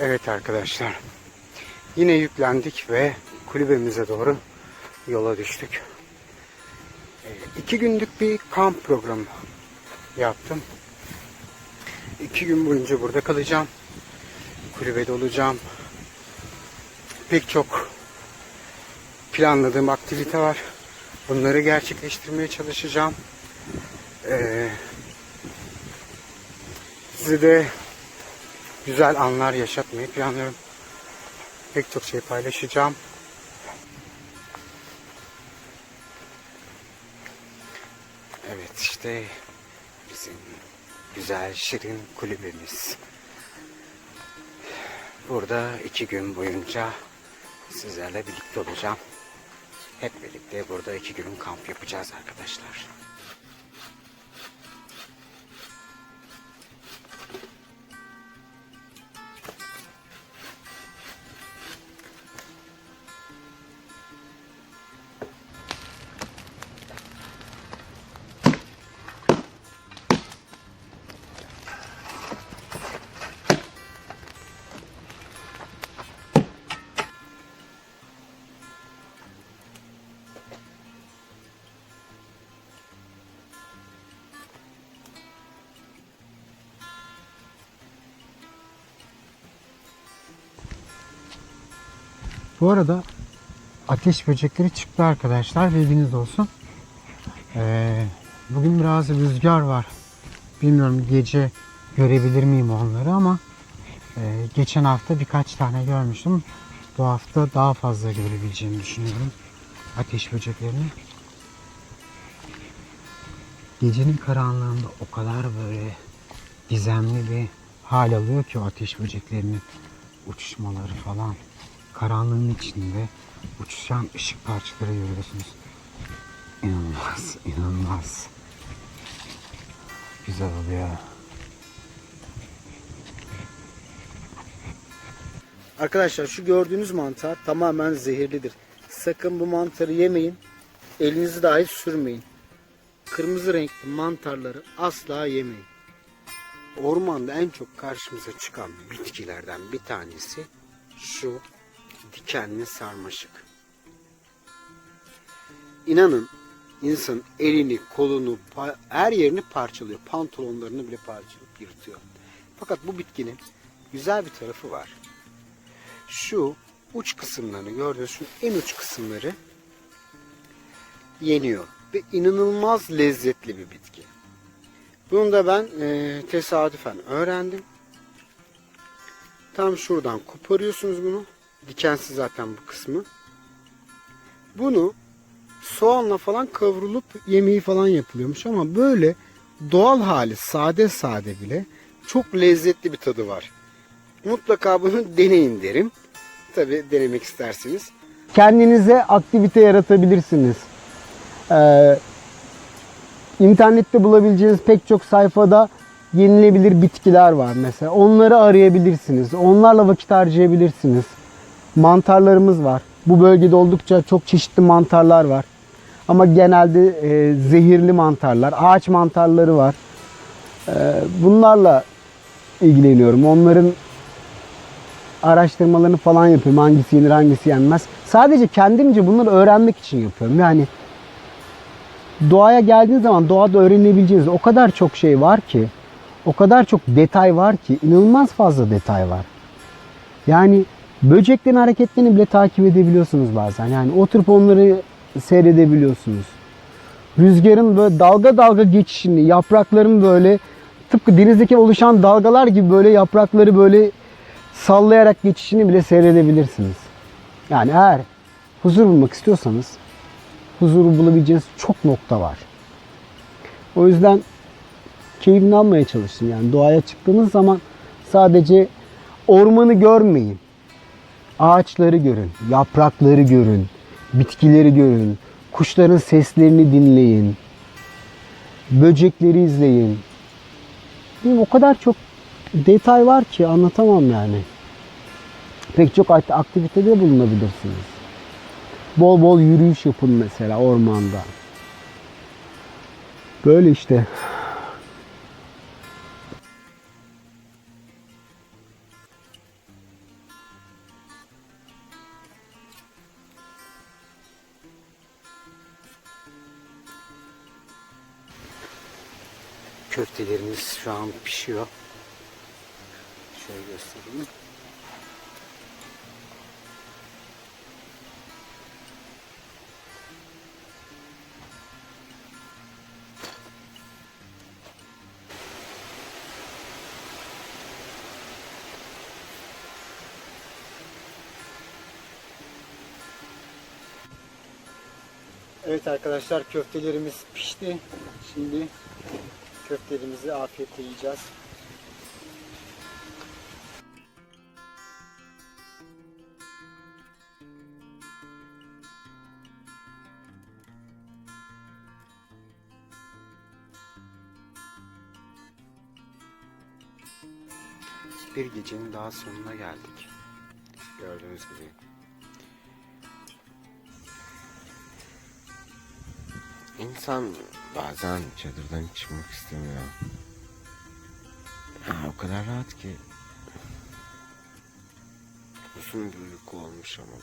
Evet arkadaşlar. Yine yüklendik ve kulübemize doğru yola düştük. Ee, İki günlük bir kamp programı yaptım. İki gün boyunca burada kalacağım. Kulübede olacağım. Pek çok planladığım aktivite var. Bunları gerçekleştirmeye çalışacağım. Ee, size de güzel anlar yaşatmayı planlıyorum. Pek çok şey paylaşacağım. Evet işte bizim güzel şirin kulübemiz. Burada iki gün boyunca sizlerle birlikte olacağım. Hep birlikte burada iki gün kamp yapacağız arkadaşlar. Bu arada ateş böcekleri çıktı arkadaşlar. Bilginiz olsun. Ee, bugün biraz rüzgar var. Bilmiyorum gece görebilir miyim onları ama e, geçen hafta birkaç tane görmüştüm. Bu hafta daha fazla görebileceğimi düşünüyorum. Ateş böceklerini. Gecenin karanlığında o kadar böyle gizemli bir hal alıyor ki o ateş böceklerinin uçuşmaları falan karanlığın içinde uçuşan ışık parçaları görüyorsunuz. İnanılmaz, inanılmaz. Güzel oluyor. Arkadaşlar şu gördüğünüz mantar tamamen zehirlidir. Sakın bu mantarı yemeyin. Elinizi dahi sürmeyin. Kırmızı renkli mantarları asla yemeyin. Ormanda en çok karşımıza çıkan bitkilerden bir tanesi şu dikenli sarmaşık. İnanın insan elini, kolunu, her yerini parçalıyor. Pantolonlarını bile parçalayıp yırtıyor. Fakat bu bitkinin güzel bir tarafı var. Şu uç kısımlarını gördüğünüz en uç kısımları yeniyor ve inanılmaz lezzetli bir bitki. Bunu da ben e, tesadüfen öğrendim. Tam şuradan koparıyorsunuz bunu. Dikensiz zaten bu kısmı. Bunu soğanla falan kavrulup yemeği falan yapılıyormuş ama böyle doğal hali sade sade bile çok lezzetli bir tadı var. Mutlaka bunu deneyin derim. Tabi denemek isterseniz. Kendinize aktivite yaratabilirsiniz. Ee, internette bulabileceğiniz pek çok sayfada yenilebilir bitkiler var mesela. Onları arayabilirsiniz. Onlarla vakit harcayabilirsiniz. Mantarlarımız var. Bu bölgede oldukça çok çeşitli mantarlar var. Ama genelde e, zehirli mantarlar, ağaç mantarları var. Ee, bunlarla ilgileniyorum. Onların araştırmalarını falan yapıyorum. Hangisi yenir, hangisi yenmez. Sadece kendimce bunları öğrenmek için yapıyorum. Yani doğaya geldiğiniz zaman doğada öğrenebileceğiniz o kadar çok şey var ki, o kadar çok detay var ki, inanılmaz fazla detay var. Yani böceklerin hareketlerini bile takip edebiliyorsunuz bazen. Yani oturup onları seyredebiliyorsunuz. Rüzgarın böyle dalga dalga geçişini, yaprakların böyle tıpkı denizdeki oluşan dalgalar gibi böyle yaprakları böyle sallayarak geçişini bile seyredebilirsiniz. Yani eğer huzur bulmak istiyorsanız huzuru bulabileceğiniz çok nokta var. O yüzden keyfini almaya çalışın. Yani doğaya çıktığınız zaman sadece ormanı görmeyin. Ağaçları görün, yaprakları görün, bitkileri görün, kuşların seslerini dinleyin, böcekleri izleyin. Değil? O kadar çok detay var ki anlatamam yani. Pek çok akti- aktivitede bulunabilirsiniz. Bol bol yürüyüş yapın mesela ormanda. Böyle işte. Köftelerimiz şu an pişiyor. Şöyle göstereyim. Evet arkadaşlar köftelerimiz pişti. Şimdi köftelerimizi afiyetle yiyeceğiz. Bir gecenin daha sonuna geldik. Gördüğünüz gibi. İnsan bazen çadırdan çıkmak istemiyor. Ha, o kadar rahat ki. Uzun bir uyku olmuş ama